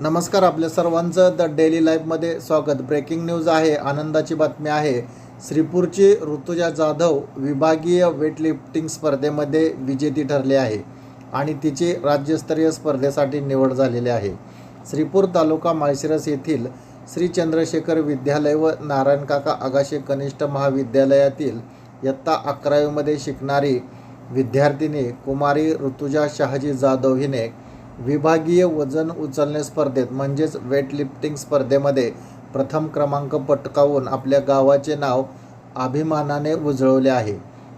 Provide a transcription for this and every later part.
नमस्कार आपल्या सर्वांचं द डेली लाईफमध्ये स्वागत. ब्रेकिंग न्यूज आहे आनंदाची बातमी आहे. श्रीपूरची ऋतुजा जाधव विभागीय वेटलिफ्टिंग स्पर्धेमध्ये विजेती ठरली आहे आणि तिची राज्यस्तरीय स्पर्धेसाठी निवड झालेली आहे. श्रीपूर तालुका माळशिरस येथील श्री चंद्रशेखर विद्यालय व नारायणकाका आगाशे कनिष्ठ महाविद्यालयातील इयत्ता अकरावीमध्ये शिकणारी विद्यार्थिनी कुमारी ऋतुजा शहाजी जाधव हिने विभागीय वजन उचलणे स्पर्धेत म्हणजेच वेटलिफ्टिंग स्पर्धेमध्ये प्रथम क्रमांक पटकावून आपल्या गावाचे नाव अभिमानाने उजळवले आहे.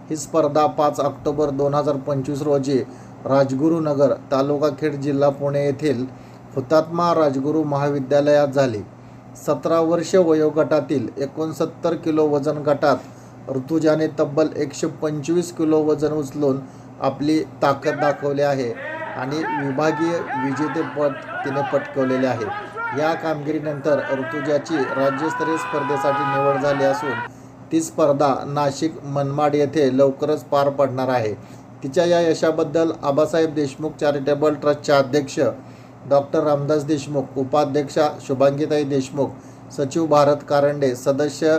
ही स्पर्धा पाच ऑक्टोबर दोन हजार पंचवीस रोजी राजगुरुनगर तालुका खेड जिल्हा पुणे येथील हुतात्मा राजगुरू महाविद्यालयात झाली. सतरा वर्ष वयोगटातील एकोणसत्तर किलो वजन गटात ऋतुजाने तब्बल एकशे पंचवीस किलो वजन उचलून आपली ताकद दाखवली आहे. आणि विभागीय विजेतेपद तिने पटकवलेले आहे. या कामगिरीनंतर ऋतुजाची राज्यस्तरीय स्पर्धेसाठी निवड झाली असून ती स्पर्धा नाशिक मनमाड येथे लवकरच पार पडणार आहे. तिच्या या यशाबद्दल आबासाहेब देशमुख चॅरिटेबल ट्रस्टचे अध्यक्ष डॉक्टर रामदास देशमुख उपाध्यक्षा शुभांगीताई देशमुख सचिव भारत कारंडे सदस्य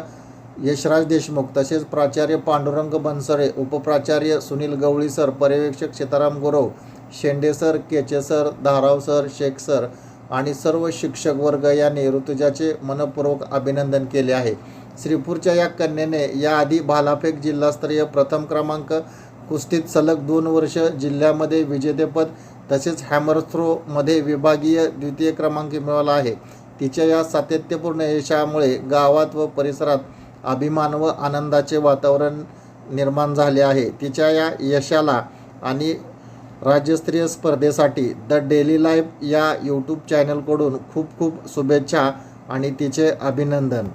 यशराज देशमुख तसेच प्राचार्य पांडुरंग बनसरे उपप्राचार्य सुनील गवळीसर पर्यवेक्षक Sitaram Gurav Shende sir Keche sir Dharav sir Shaikh sir आणि सर्व शिक्षक वर्ग यांनी ऋतुजाचे मनपूर्वक अभिनंदन केले आहे. श्रीपूरच्या या कन्येने याआधी भालाफेक जिल्हास्तरीय प्रथम क्रमांक कुस्तीत सलग दोन वर्ष जिल्ह्यामध्ये विजेतेपद तसेच हॅमर थ्रोमध्ये विभागीय द्वितीय क्रमांक मिळवला आहे. तिच्या या सातत्यपूर्ण यशामुळे गावात व परिसरात अभिमान व आनंदाचे वातावरण निर्माण झाले आहे. तिच्या या यशाला आणि राज्यस्तरीय स्पर्धेसाठी द डेली लाईफ या यूट्यूब चॅनलकडून खूप खूप शुभेच्छा आणि तिचे अभिनंदन.